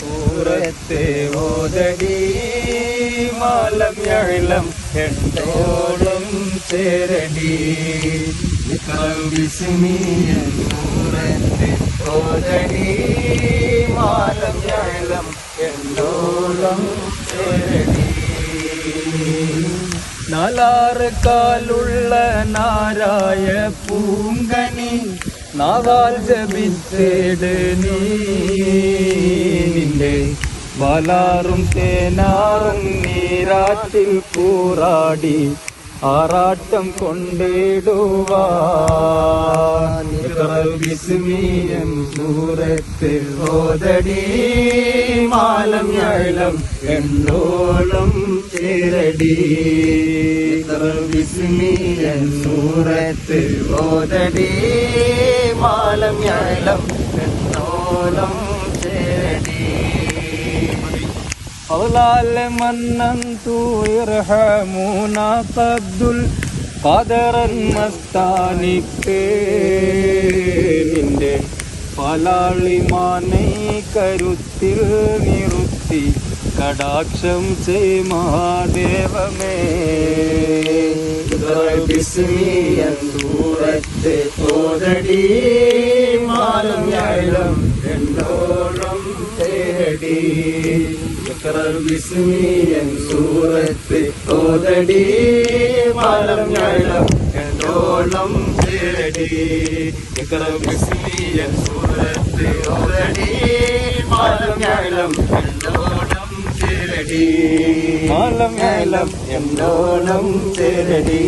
സൂറത്തെ ഓതടി മാലം ഞഴലം എണ്ടോളം ചേരടി. ബിസ്മിയൻ സൂറത്തെ ഓതടി മാലം ഞഴലം എണ്ടോളം ചേരടി. നാലാറ് കാലുള്ള നാരായ പൂങ്കനി നാവാൽ ജപിച്ചേട് നീ നിന്റെ വലാറും തേനാറും നീരാറ്റിൽ പൂറാടി ആറാട്ടം കൊണ്ടിടുവാസ്മീയം സൂറത്തിൽ സൂറത്ത് ഓതടി മാലം ഞഴലം എണ്ണോളം ചേരടി. വിസ്മീയൻ സൂറത്തിൽ ഓതടി മാലം ഞഴലം എണ്ണോളം ചേരടി أولال مننت يرحمنا قد القدر മസ്താനിക്ക് നിന്റെ പലാളിമാനെ കരുത്തിൽ നിറുത്തി കടാക്ഷം ചെയ് മഹാദേവമേ ബിസ്മിയൻ സൂറത്ത് ഓതടി മാലം ഞാഴം രണ്ടോളം തേടി. ബിസ്മിയൻ സൂറത്ത് ഓതടി മാലം ഞാഴം രണ്ടോളം തേടി. ബിസ്മിയൻ സൂറത്ത് ഓതടി മാലം ചേരടി മാലം ഞാഴം എന്നോളം ചേരടി